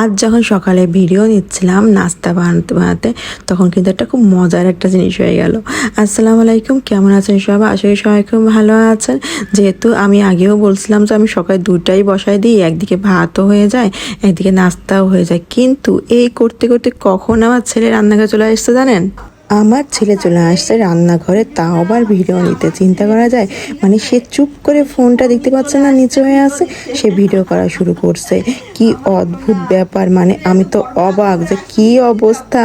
আজ যখন সকালে ভিডিও নিচ্ছিলাম, নাস্তা বানাতে বানাতে, তখন কিন্তু একটা খুব মজার একটা জিনিস হয়ে গেল। আসসালামু আলাইকুম, কেমন আছেন সব আশা করি সবাই খুব ভালো আছেন। যেহেতু আমি আগেও বলছিলাম যে, আমি সকালে দুটাই বসাই দিই, একদিকে ভাতও হয়ে যায়, একদিকে নাস্তাও হয়ে যায়। কিন্তু এই করতে করতে কখন আমার ছেলে রান্নাঘরে চলে আসছে জানেন? আমার ছেলে চলে আসছে রান্নাঘরে, তাও আবার ভিডিও নিতে। চিন্তা করা যায় মানে সে চুপ করে ফোনটা দেখতে পাচ্ছে না, নিচে হয়ে আছে, সে ভিডিও করা শুরু করছে। কি অদ্ভুত ব্যাপার মানে আমি তো অবাক যে কি অবস্থা।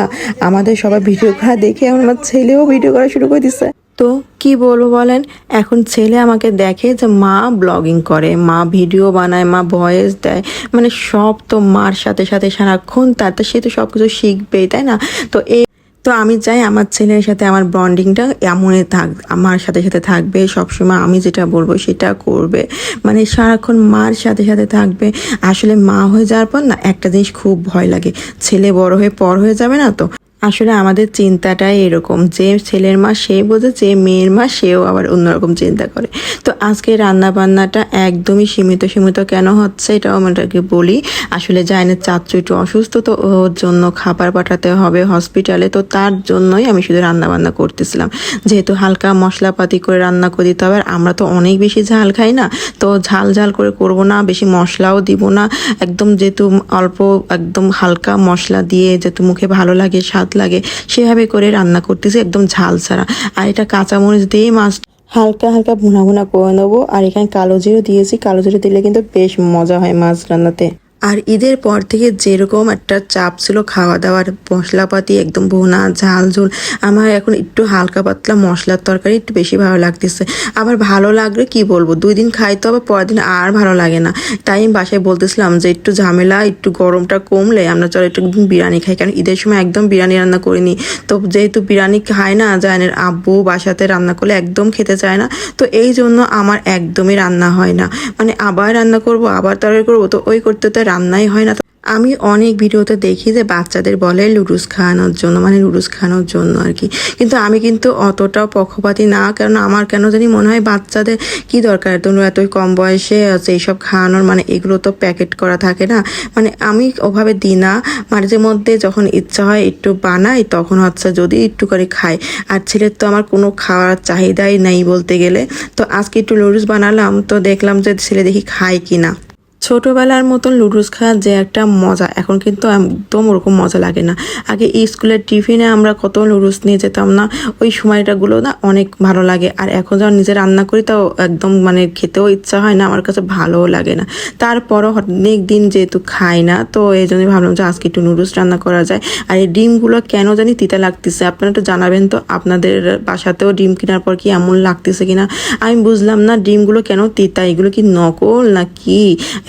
আমাদের সবাই ভিডিও করা দেখে আমার ছেলেও ভিডিও করা শুরু করে দিচ্ছে। তো কি বলব বলেন, এখন ছেলে আমাকে দেখে যে মা ব্লগিং করে, মা ভিডিও বানায়, মা ভয়েস দেয়। মানে সব তো মার সাথে সাথে সারাক্ষণ তার, তো সে তো সব কিছু শিখবেই, তাই না? তো এই তো আমি চাই আমার ছেলের সাথে আমার বন্ডিংটা এমনই থাক, আমার সাথে সাথে থাকবে, সবসময় আমি যেটা বলব সেটা করবে। মানে সারাক্ষণ মার সাথে সাথে থাকবে। আসলে মা হয়ে যাওয়ার পর না একটা জিনিস খুব ভয় লাগে। ছেলে বড় হয়ে পর হয়ে যাবে না তো? আসলে আমাদের চিন্তাটাই এরকম, যে ছেলের মা সে বোঝে, যে মেয়ের মা সেও আবার অন্যরকম চিন্তা করে। তো আজকে রান্না বান্নাটা একদমই সীমিত সীমিত কেন হচ্ছে এটাও আমাদেরকে বলি। আসলে জায়নের চাচ্চু একটু অসুস্থ, তো ওর জন্য খাবার পাঠাতে হবে হসপিটালে, তো তার জন্যই আমি শুধু রান্না বান্না করতেছিলাম। যেহেতু হালকা মশলাপাতি করে রান্না করে দিতে হবে আমরা তো অনেক বেশি ঝাল খাই না, তো ঝাল ঝাল করে করব না, বেশি মশলাও দিব না। একদম যেহেতু অল্প একদম হালকা মশলা দিয়ে যেহেতু মুখে ভালো লাগে, স্বাদ লাগে। সেভাবে করে রান্না করতেছি একদম ঝাল ছাড়া। আর এটা কাঁচামরিচ দিয়ে মাছ হালকা হালকা ভুনা ভুনা করে নেব। আর এখানে কালো জিরো দিয়েছি। কালো জিরো দিলে কিন্তু বেশ মজা হয় মাছ রান্নাতে। আর ঈদের পর থেকে যেরকম একটা চাপ ছিল খাওয়া দাওয়ার মশলাপাতি একদম বোনা ঝাল, ঝোল, আমার এখন একটু হালকা পাতলা মশলার তরকারি একটু বেশি ভালো লাগতেছে। আবার ভালো লাগলে কি বলব? দুই দিন খাই তো, আবার পরের দিন আর ভালো লাগে না। তাই আমি বাসায় বলতেছিলাম যে একটু ঝামেলা, একটু গরমটা কমলে আমরা চলো একটু বিরিয়ানি খাই। কারণ ঈদের সময় একদম বিরিয়ানি রান্না করিনি। তো যেহেতু বিরিয়ানি খায় না জানের আব্বু বাসাতে রান্না করলে একদম খেতে চায় না। তো এই জন্য আমার একদমই রান্না হয় না। মানে আবার রান্না করব, আবার তরকারি করব, তো ওই করতে তো রান্নাই হয় না। আমি অনেক ভিডিওতে দেখি যে বাচ্চাদের বলে লুডুস খাওয়ানোর জন্য মানে লুডুস খাওয়ানোর জন্য আর কি। কিন্তু আমি কিন্তু অতটাও পক্ষপাতি না, কারণ আমার কেন জানি মনে হয় বাচ্চাদের কি দরকার? তোমরা এতই কম বয়সে এইসব খাওয়ানোর মানে এগুলো তো প্যাকেট করা থাকে না। মানে আমি ওভাবে দিই না, মাঝে মধ্যে যখন ইচ্ছা হয় একটু বানাই, তখন হচ্ছে যদি একটু করে খাই। আর ছেলের তো আমার কোনো খাওয়ার চাহিদাই নেই বলতে গেলে। তো আজকে একটু লুডুস বানালাম, তো দেখলাম যে ছেলে দেখি খায় কি না ছোটোবেলার মতন লুডুস খাওয়ার যে একটা মজা। এখন কিন্তু একদম ওরকম মজা লাগে না। আগে স্কুলের টিফিনে আমরা কত লুডুস নিয়ে যেতাম না, ওই সময়টাগুলো না অনেক ভালো লাগে। আর এখন যখন নিজে রান্না করি তাও একদম মানে খেতেও ইচ্ছা হয় না, আমার কাছে ভালোও লাগে না। তারপরও অনেক দিন যেহেতু খাই না, তো এই জন্যই ভাবলাম যে আজকে একটু নুডলস রান্না করা যায়। আর এই ডিমগুলো কেন জানি তিতা লাগতেছে। আপনারা একটু জানাবেন তো, আপনাদের বাসাতেও ডিম কেনার পর কি এমন লাগতেছে কিনা? আমি বুঝলাম না ডিমগুলো কেন তিতা, এগুলো কি নকল না কি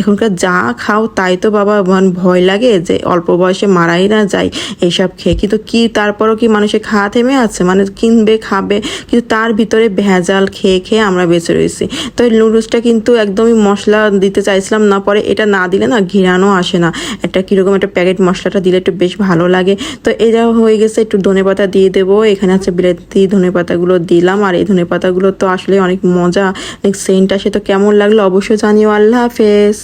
এখনকার যা খাও তাই তো বাবা ভয় লাগে যে অল্প বয়সে মারাই না যায় এইসব খেয়ে। কিন্তু কি তারপরও কি মানুষের খাওয়া থেমে আছে? মানে কিনবে, খাবে, কিন্তু তার ভিতরে ভেজাল খেয়ে খেয়ে আমরা বেঁচে রয়েছি। তো এই নুডলসটা কিন্তু একদমই মশলা দিতে চাইছিলাম না, পরে এটা না দিলে না ঘিরানো আসে না। একটা কীরকম একটা প্যাকেট মশলাটা দিলে একটু বেশ ভালো লাগে। তো এটা হয়ে গেছে, একটু ধনে পাতা দিয়ে দেবো। এখানে আছে বিলেতি ধনে পাতাগুলো দিলাম, আর এই ধনে পাতাগুলো তো আসলে অনেক মজা অনেক সেন্ট আসে। তো কেমন লাগল অবশ্যই জানিও। আল্লাহ হাফেজ।